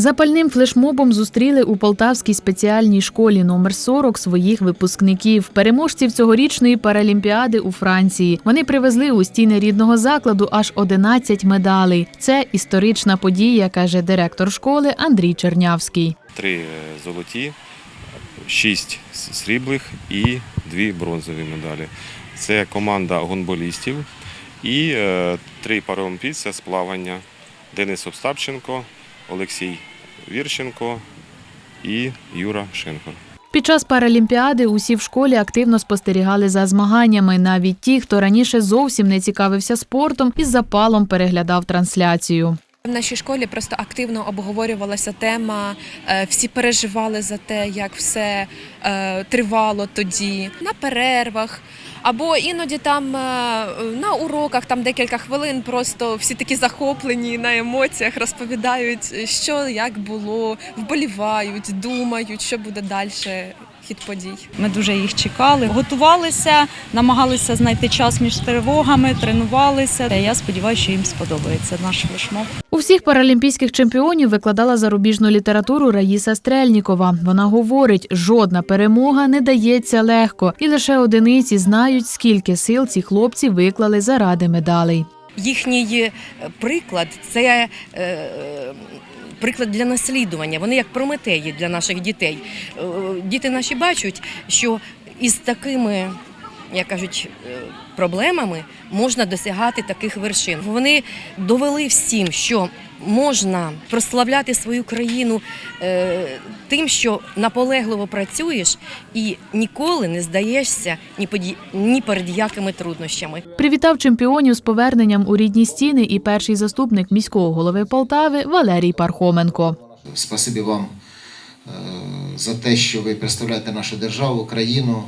Запальним флешмобом зустріли у Полтавській спеціальній школі номер 40 своїх випускників, переможців цьогорічної паралімпіади у Франції. Вони привезли у стіни рідного закладу аж 11 медалей. Це історична подія, каже директор школи Андрій Чернявський. три е, золоті, шість сріблих і дві бронзові медалі. Це команда гонболістів і е, три паралімпійця з плавання. Денис Остапченко, Олексій Вірченко і Юра Шинкор. Під час паралімпіади усі в школі активно спостерігали за змаганнями. Навіть ті, хто раніше зовсім не цікавився спортом, із запалом переглядав трансляцію. В нашій школі просто активно обговорювалася тема. е, Всі переживали за те, як все е, тривало тоді на перервах. Або іноді там е, на уроках там декілька хвилин просто всі такі захоплені на емоціях, розповідають, що як було, вболівають, думають, що буде далі хід подій. Ми дуже їх чекали, готувалися, намагалися знайти час між тривогами, тренувалися. Я сподіваюся, що їм сподобається наш флешмоб. У всіх паралімпійських чемпіонів викладала зарубіжну літературу Раїса Стрельнікова. Вона говорить, жодна перемога не дається легко, і лише одиниці знають, скільки сил ці хлопці виклали заради медалей. Їхній е, приклад це е, приклад для наслідування. Вони як прометеї для наших дітей. Е, Діти наші бачать, що із такими. Як кажуть, е, проблемами можна досягати таких вершин. Вони довели всім, що можна прославляти свою країну е, тим, що наполегливо працюєш і ніколи не здаєшся ні перед якими труднощами. Привітав чемпіонів з поверненням у рідні стіни і перший заступник міського голови Полтави Валерій Пархоменко. Спасибі вам е, за те, що ви представляєте нашу державу, країну.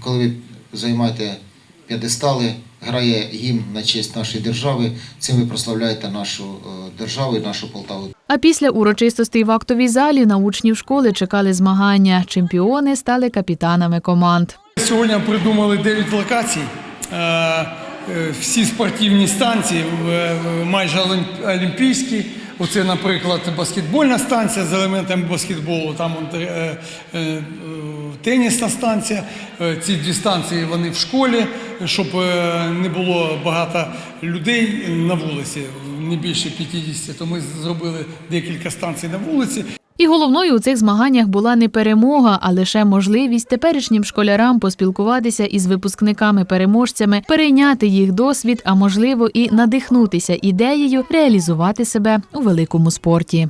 Коли ви займаєте п'єдестали, грає гімн на честь нашої держави, цим ви прославляєте нашу е, державу і нашу Полтаву. А після урочистостей в актовій залі на учнів школи чекали змагання. Чемпіони стали капітанами команд. Сьогодні придумали 9 локацій. Е, Всі спортивні станції е, майже олімпійські. Оце, наприклад, баскетбольна станція з елементами баскетболу, там е, тенісна станція. Ці дві станції вони в школі, щоб не було багато людей на вулиці, не більше 50, то ми зробили декілька станцій на вулиці. І головною у цих змаганнях була не перемога, а лише можливість теперішнім школярам поспілкуватися із випускниками-переможцями, перейняти їх досвід, а можливо і надихнутися ідеєю реалізувати себе у великому спорті.